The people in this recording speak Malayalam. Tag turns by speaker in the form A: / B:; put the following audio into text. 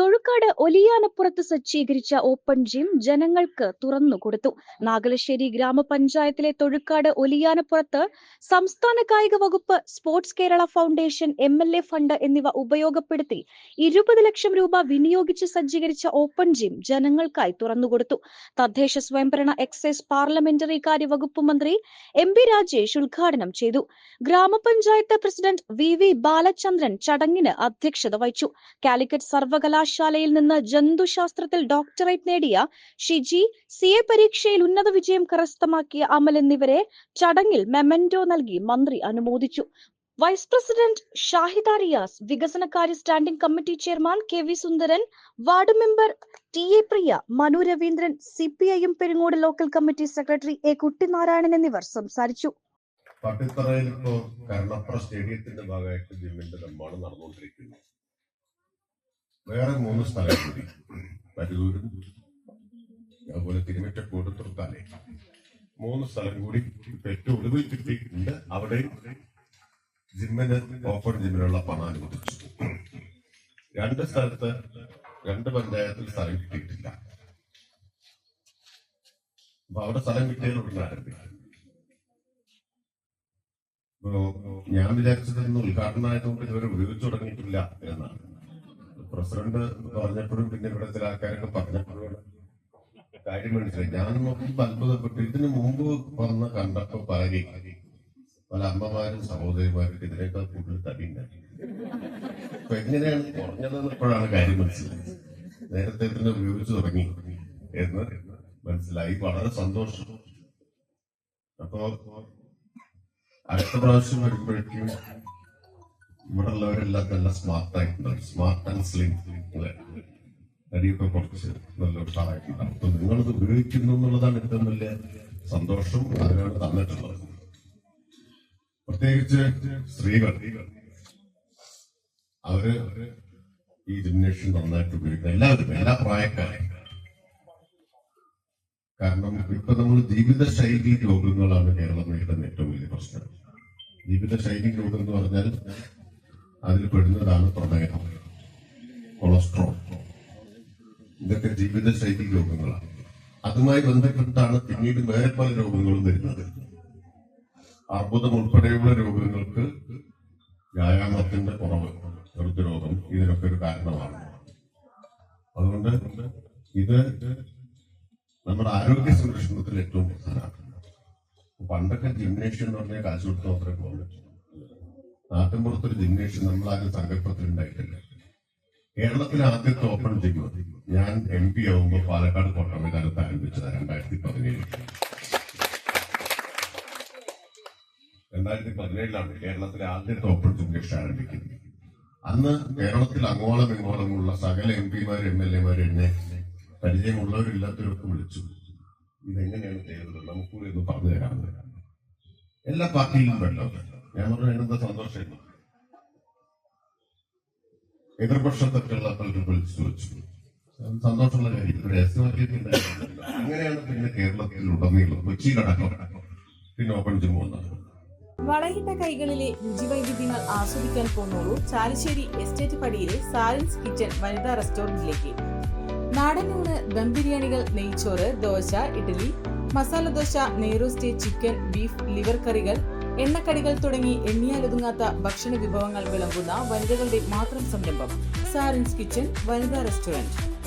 A: തൊഴുക്കാട് ഒലിയാനപ്പുറത്ത് സജ്ജീകരിച്ച ഓപ്പൺ ജിം ജനങ്ങൾക്ക് തുറന്നു കൊടുത്തു. നാഗലശ്ശേരി ഗ്രാമപഞ്ചായത്തിലെ തൊഴുക്കാട് ഒലിയാനപ്പുറത്ത് സംസ്ഥാന കായിക വകുപ്പ് sports Kerala foundation M L A fund എന്നിവ ഉപയോഗപ്പെടുത്തി ഇരുപത് ലക്ഷം രൂപ വിനിയോഗിച്ച് സജ്ജീകരിച്ച ഓപ്പൺ ജിം ജനങ്ങൾക്കായി തുറന്നുകൊടുത്തു തദ്ദേശ സ്വയംഭരണ എക്സൈസ് പാർലമെന്ററി കാര്യ വകുപ്പ് മന്ത്രി എം പി രാജേഷ് ഉദ്ഘാടനം ചെയ്തു. ഗ്രാമപഞ്ചായത്ത് പ്രസിഡന്റ് വി വി ബാലചന്ദ്രൻ ചടങ്ങിന് അധ്യക്ഷത വഹിച്ചു. കാലിക്കറ്റ് സർവകലാശാലയിൽ നിന്ന് ജന്തുശാസ്ത്രത്തിൽ ഡോക്ടറേറ്റ് നേടിയ ഷിജി സി എ പരീക്ഷയിൽ ഉന്നത വിജയം കരസ്ഥമാക്കിയ അമൽ എന്നിവരെ ചടങ്ങിൽ മെമന്റോ നൽകി മന്ത്രി അനുമോദിച്ചു. വൈസ് പ്രസിഡന്റ് ഷാഹിദ റിയാസ് വികസനകാര്യ standing committee chairman K V Sundaran ward member T A Priya Manu Raveendran C P I M Perungode local committee secretary A Kuttinarayanan എന്നിവർ സംസാരിച്ചു.
B: പട്ടിത്തറയിൽ ഇപ്പോ കരുണപ്പുറ സ്റ്റേഡിയത്തിന്റെ ഭാഗമായിട്ട് ജിമ്മിന്റെ നിർമ്മാണം നടന്നുകൊണ്ടിരിക്കുന്നു. വേറെ മൂന്ന് സ്ഥലം കൂടി. പരൂരും അതുപോലെ തിരുമറ്റക്കോട് തൃത്താലേ മൂന്ന് സ്ഥലം കൂടി ഏറ്റവും ഒടുവിൽ കിട്ടിയിട്ടുണ്ട് അവിടെ ജിമ്മിന് ഓപ്പൺ ജിമ്മിനുള്ള പണം അനുവദിച്ചു. രണ്ട് സ്ഥലത്ത് രണ്ട് പഞ്ചായത്തിൽ സ്ഥലം കിട്ടിയിട്ടില്ല. അപ്പൊ അവിടെ സ്ഥലം ഇപ്പോ ഞാൻ വിചാരിച്ചത് ഉദ്ഘാടനമായതുകൊണ്ട് ഇതുവരെ ഉപയോഗിച്ചു തുടങ്ങിയിട്ടില്ല എന്നാണ്. പ്രസിഡന്റ് പറഞ്ഞപ്പോഴും പിന്നെ ഇവിടെ ചില ആൾക്കാരൊക്കെ പറഞ്ഞപ്പോഴും കാര്യം മനസ്സിലായി. ഞാൻ നോക്കുമ്പോൾ അത്ഭുതപ്പെട്ടു. ഇതിനു മുമ്പ് വന്ന് കണ്ടപ്പോ ഭാര്യ പല അമ്മമാരും സഹോദരിമാരും ഇതിനേക്കാൾ കൂടുതൽ തടിയുണ്ടായി അപ്പൊ എങ്ങനെയാണ് കുറഞ്ഞതെന്ന് ഇപ്പോഴാണ് കാര്യം മനസ്സിലായത്. നേരത്തെ തന്നെ ഉപയോഗിച്ചു തുടങ്ങി എന്ന് മനസ്സിലായി. വളരെ സന്തോഷം. അപ്പോ അടുത്ത പ്രാവശ്യം വരുമ്പോഴേക്കും ഇവിടെ ഉള്ളവരെല്ലാം നല്ല സ്മാർട്ട് ആയിട്ടുണ്ടാവും സ്മാർട്ട് ആൻഡ് സ്ലിം അരിയൊക്കെ കുറച്ച് നല്ല ഉഷാറായിട്ടുണ്ടാവും അപ്പൊ നിങ്ങളിത് ഉപയോഗിക്കുന്നു എന്നുള്ളതാണ് ഏറ്റവും വലിയ സന്തോഷം അതിനാണ് തന്നിട്ടുള്ളത്. പ്രത്യേകിച്ച് സ്ത്രീകൾ. അവർ ഈ ജിംനേഷ്യം നന്നായിട്ട് ഉപയോഗിക്കണം എല്ലാവരും എല്ലാ പ്രായക്കാരും. കാരണം ഇപ്പൊ നമ്മൾ ജീവിതശൈലി രോഗങ്ങളാണ് കേരളം നേരിടുന്ന ഏറ്റവും വലിയ പ്രശ്നം. ജീവിതശൈലി രോഗം എന്ന് പറഞ്ഞാൽ അതിൽ പെടുന്നതാണ് പ്രമേഹം. കൊളസ്ട്രോൾ. ഇതൊക്കെ ജീവിതശൈലി രോഗങ്ങളാണ്. അതുമായി ബന്ധപ്പെട്ടാണ് പിന്നീട് വേറെ പല രോഗങ്ങളും വരുന്നത്. അർബുദം ഉൾപ്പെടെയുള്ള രോഗങ്ങൾക്ക് വ്യായാമത്തിന്റെ കുറവ് ഹൃദ്രോഗം ഇതിനൊക്കെ ഒരു കാരണമാണ്. അതുകൊണ്ട് ഇത് നമ്മുടെ ആരോഗ്യ സംരക്ഷണത്തിൽ ഏറ്റവും പ്രധാനമാണ്. പണ്ടൊക്കെ ജിംനേഷ്യം എന്ന് പറഞ്ഞാൽ കാശ് കൊടുത്ത് പോകാൻ പറ്റൂ. നാട്ടിൻപുറത്തൊരു നമ്മളാരും സങ്കല്പത്തിൽ ഉണ്ടായിട്ടില്ല കേരളത്തിലെ ആദ്യത്തെ ഓപ്പൺ ജിം ഞാൻ എം പി ആവുമ്പോൾ പാലക്കാട് കോട്ടമൈതാനത്ത് ആരംഭിച്ചത് രണ്ടായിരത്തി പതിനേഴ് രണ്ടായിരത്തി പതിനേഴിലാണ് കേരളത്തിലെ ആദ്യത്തെ ഓപ്പൺ ജിംനേഷ്യം ആരംഭിക്കുന്നത്. അന്ന് കേരളത്തിൽ അങ്ങോളം ഇങ്ങോളമുള്ള സകല എം പിമാരും എം എൽ എമാരും എന്നെ പരിചയമുള്ളവരില്ലാത്തവരൊക്കെ വിളിച്ചു. ഇതെങ്ങനെയാണ് ചെയ്തത്? നമുക്കൂടി ഒന്ന് പറഞ്ഞു തരാമെന്ന് എല്ലാ പാർട്ടിയിലും വേണ്ടത് പറഞ്ഞു അതിനെന്താ സന്തോഷം എതിർപക്ഷത്തൊക്കെയുള്ള പലരും വിളിച്ചു വെച്ചു സന്തോഷമുള്ള കാര്യം രഹസ്യമാക്കിയിട്ടില്ല അങ്ങനെയാണ് പിന്നെ കേരളത്തിൽ ഉടനീളം കൊച്ചിയിലടക്കം പിന്നെ ഓപ്പൺ ജിം വന്നത്.
C: വളയിട്ട കൈകളിലെ രുചിവൈവിധ്യങ്ങൾ ആസ്വദിക്കാൻ പോന്നോളൂ ചാലിശ്ശേരി എസ്റ്റേറ്റ് പടിയിലെ സാലൻസ് കിച്ചൺ വനിതാ റെസ്റ്റോറന്റിലേക്ക്. നാടൻ ഊണ് ദം ബിരിയാണികൾ നെയ്ച്ചോറ് ദോശ ഇഡ്ഡലി മസാല ദോശ നെയ്റോസ്റ്റ് ചിക്കൻ ബീഫ് ലിവർ കറികൾ എണ്ണക്കടികൾ തുടങ്ങി എണ്ണിയാലൊതുങ്ങാത്ത ഭക്ഷണ വിഭവങ്ങൾ വിളമ്പുന്ന വനിതകളുടെ മാത്രം സംരംഭം സാരൻസ് കിച്ചൺ വനിതാ റെസ്റ്റോറന്റ്.